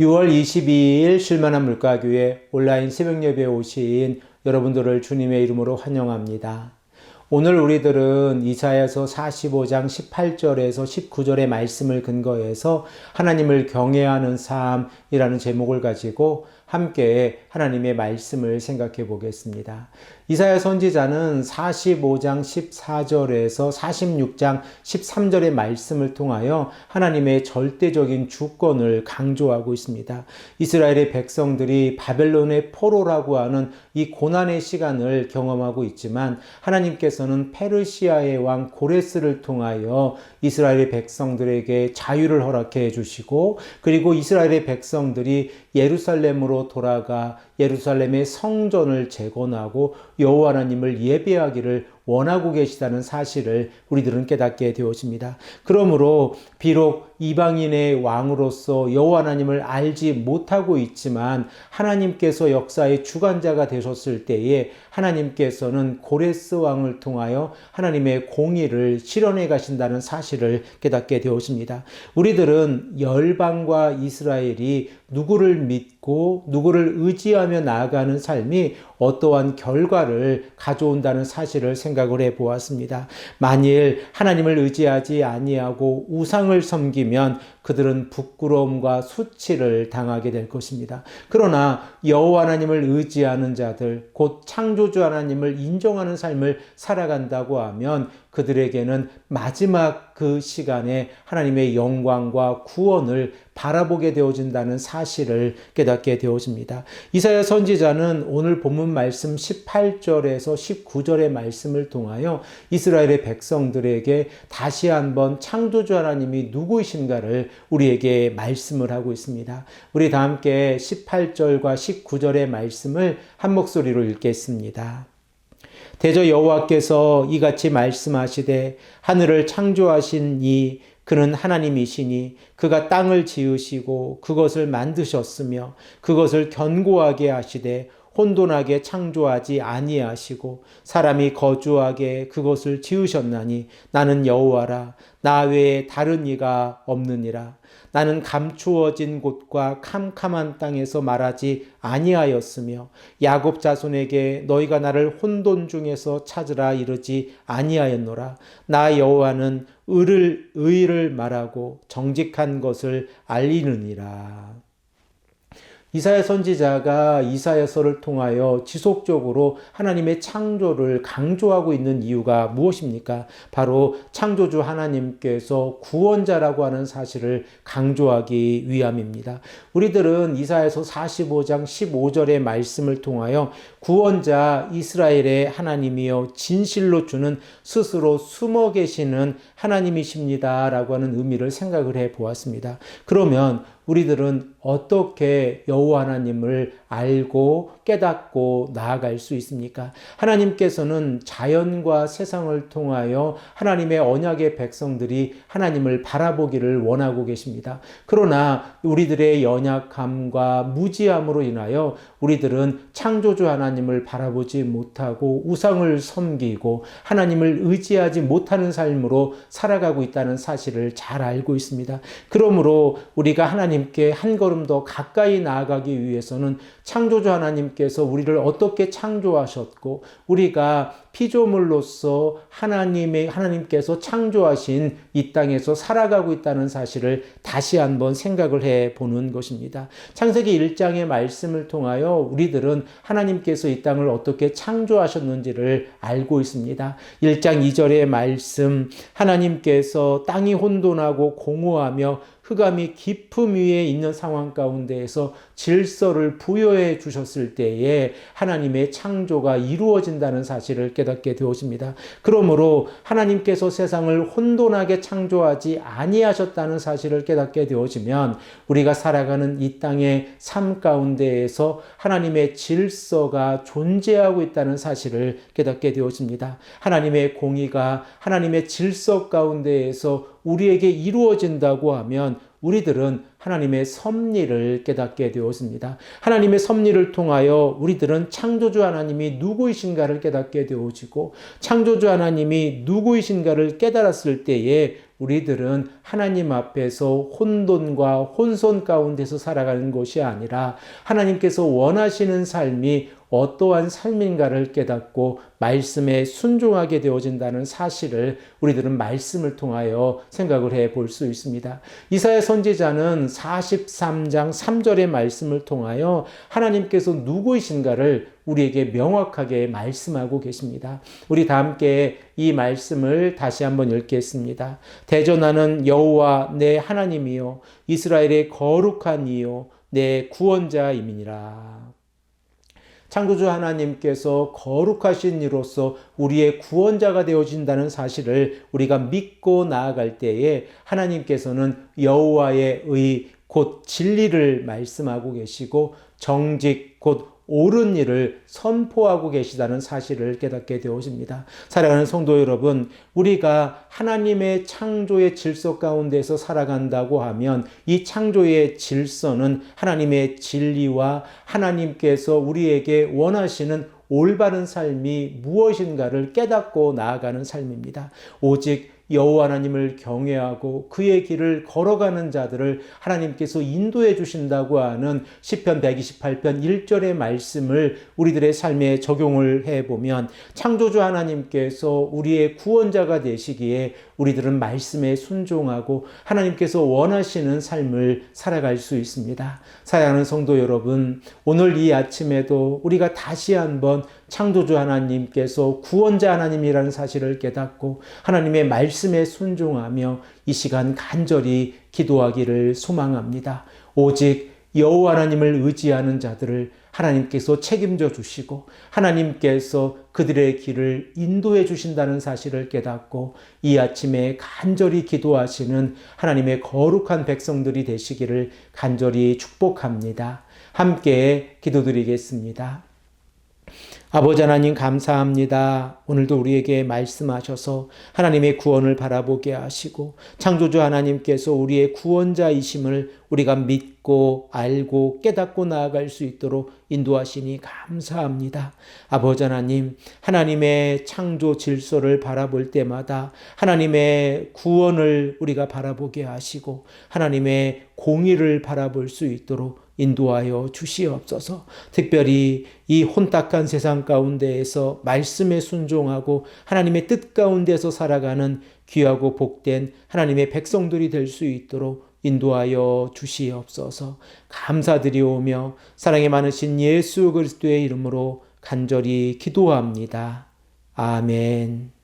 6월 22일 쉴만한 물가교회 온라인 새벽 예배에 오신 여러분들을 주님의 이름으로 환영합니다. 오늘 우리들은 이사야서 45장 18절에서 19절의 말씀을 근거해서 하나님을 경외하는 삶이라는 제목을 가지고 함께 하나님의 말씀을 생각해 보겠습니다. 이사야 선지자는 45장 14절에서 46장 13절의 말씀을 통하여 하나님의 절대적인 주권을 강조하고 있습니다. 이스라엘의 백성들이 바벨론의 포로라고 하는 이 고난의 시간을 경험하고 있지만 하나님께서는 페르시아의 왕 고레스를 통하여 이스라엘의 백성들에게 자유를 허락해 주시고 그리고 이스라엘의 백성들이 예루살렘으로 돌아가 예루살렘의 성전을 재건하고 여호와 하나님을 예배하기를 원하고 계시다는 사실을 우리들은 깨닫게 되어집니다. 그러므로 비록 이방인의 왕으로서 여호와 하나님을 알지 못하고 있지만 하나님께서 역사의 주관자가 되셨을 때에 하나님께서는 고레스 왕을 통하여 하나님의 공의를 실현해 가신다는 사실을 깨닫게 되었습니다. 우리들은 열방과 이스라엘이 누구를 믿고 누구를 의지하며 나아가는 삶이 어떠한 결과를 가져온다는 사실을 생각을 해 보았습니다. 만일 하나님을 의지하지 아니하고 우상을 섬기면 그들은 부끄러움과 수치를 당하게 될 것입니다. 그러나 여호와 하나님을 의지하는 자들, 곧 창조주 하나님을 인정하는 삶을 살아간다고 하면 그들에게는 마지막 그 시간에 하나님의 영광과 구원을 바라보게 되어진다는 사실을 깨닫게 되어집니다. 이사야 선지자는 오늘 본문 말씀 18절에서 19절의 말씀을 통하여 이스라엘의 백성들에게 다시 한번 창조주 하나님이 누구이신가를 우리에게 말씀을 하고 있습니다. 우리 다 함께 18절과 19절의 말씀을 한 목소리로 읽겠습니다. 대저 여호와께서 이같이 말씀하시되 하늘을 창조하신 이 그는 하나님이시니 그가 땅을 지으시고 그것을 만드셨으며 그것을 견고하게 하시되 혼돈하게 창조하지 아니하시고 사람이 거주하게 그것을 지으셨나니 나는 여호와라 나 외에 다른 이가 없느니라. 나는 감추어진 곳과 캄캄한 땅에서 말하지 아니하였으며 야곱 자손에게 너희가 나를 혼돈 중에서 찾으라 이르지 아니하였노라. 나 여호와는 의를 의를 말하고 정직한 것을 알리느니라 이사야 선지자가 이사야서를 통하여 지속적으로 하나님의 창조를 강조하고 있는 이유가 무엇입니까? 바로 창조주 하나님께서 구원자라고 하는 사실을 강조하기 위함입니다. 우리들은 이사야서 45장 15절의 말씀을 통하여 구원자 이스라엘의 하나님이여 진실로 주는 스스로 숨어 계시는 하나님이십니다라고 하는 의미를 생각을 해 보았습니다. 그러면 우리들은 어떻게 여 호와 하나님을 알고 깨닫고 나아갈 수 있습니까? 하나님께서는 자연과 세상을 통하여 하나님의 언약의 백성들이 하나님을 바라보기를 원하고 계십니다. 그러나 우리들의 연약함과 무지함으로 인하여 우리들은 창조주 하나님을 바라보지 못하고 우상을 섬기고 하나님을 의지하지 못하는 삶으로 살아가고 있다는 사실을 잘 알고 있습니다. 그러므로 우리가 하나님께 한 걸음 더 가까이 나아가기 위해서는 창조주 하나님께서 우리를 어떻게 창조하셨고 우리가 피조물로서 하나님의 하나님께서 창조하신 이 땅에서 살아가고 있다는 사실을 다시 한번 생각을 해 보는 것입니다. 창세기 1장의 말씀을 통하여 우리들은 하나님께서 이 땅을 어떻게 창조하셨는지를 알고 있습니다. 1장 2절의 말씀 하나님께서 땅이 혼돈하고 공허하며 흑암이 깊음 위에 있는 상황 가운데에서 질서를 부여해 주셨을 때에 하나님의 창조가 이루어진다는 사실을 깨닫 게 되었습니다. 그러므로 하나님께서 세상을 혼돈하게 창조하지 아니하셨다는 사실을 깨닫게 되어지면 우리가 살아가는 이 땅의 삶 가운데에서 하나님의 질서가 존재하고 있다는 사실을 깨닫게 되어집니다. 하나님의 공의가 하나님의 질서 가운데에서 우리에게 이루어진다고 하면 우리들은 하나님의 섭리를 깨닫게 되었습니다. 하나님의 섭리를 통하여 우리들은 창조주 하나님이 누구이신가를 깨닫게 되어지고 창조주 하나님이 누구이신가를 깨달았을 때에 우리들은 하나님 앞에서 혼돈과 혼선 가운데서 살아가는 것이 아니라 하나님께서 원하시는 삶이 어떠한 삶인가를 깨닫고 말씀에 순종하게 되어진다는 사실을 우리들은 말씀을 통하여 생각을 해 볼 수 있습니다. 이사야 선지자는 43장 3절의 말씀을 통하여 하나님께서 누구이신가를 우리에게 명확하게 말씀하고 계십니다. 우리 다 함께 이 말씀을 다시 한번 읽겠습니다. 대전하는 여호와 내 하나님이요 이스라엘의 거룩한 이요 내 구원자임이니라. 창조주 하나님께서 거룩하신 이로서 우리의 구원자가 되어진다는 사실을 우리가 믿고 나아갈 때에 하나님께서는 여호와의 의, 곧 진리를 말씀하고 계시고 정직, 곧 옳은 일을 선포하고 계시다는 사실을 깨닫게 되어집니다. 사랑하는 성도 여러분, 우리가 하나님의 창조의 질서 가운데서 살아간다고 하면 이 창조의 질서는 하나님의 진리와 하나님께서 우리에게 원하시는 올바른 삶이 무엇인가를 깨닫고 나아가는 삶입니다. 오직 여호와 하나님을 경외하고 그의 길을 걸어가는 자들을 하나님께서 인도해 주신다고 하는 시편 128편 1절의 말씀을 우리들의 삶에 적용을 해 보면 창조주 하나님께서 우리의 구원자가 되시기에 우리들은 말씀에 순종하고 하나님께서 원하시는 삶을 살아갈 수 있습니다. 사랑하는 성도 여러분, 오늘 이 아침에도 우리가 다시 한번 창조주 하나님께서 구원자 하나님이라는 사실을 깨닫고 하나님의 말씀에 순종하며 이 시간 간절히 기도하기를 소망합니다. 오직 여호와 하나님을 의지하는 자들을 하나님께서 책임져 주시고 하나님께서 그들의 길을 인도해 주신다는 사실을 깨닫고 이 아침에 간절히 기도하시는 하나님의 거룩한 백성들이 되시기를 간절히 축복합니다. 함께 기도드리겠습니다. 아버지 하나님 감사합니다. 오늘도 우리에게 말씀하셔서 하나님의 구원을 바라보게 하시고 창조주 하나님께서 우리의 구원자이심을 우리가 믿고 알고 깨닫고 나아갈 수 있도록 인도하시니 감사합니다. 아버지 하나님, 하나님의 창조 질서를 바라볼 때마다 하나님의 구원을 우리가 바라보게 하시고 하나님의 공의를 바라볼 수 있도록 인도하여 주시옵소서. 특별히 이 혼탁한 세상 가운데에서 말씀에 순종하고 하나님의 뜻 가운데서 살아가는 귀하고 복된 하나님의 백성들이 될 수 있도록 인도하여 주시옵소서. 감사드리오며 사랑이 많으신 예수 그리스도의 이름으로 간절히 기도합니다. 아멘.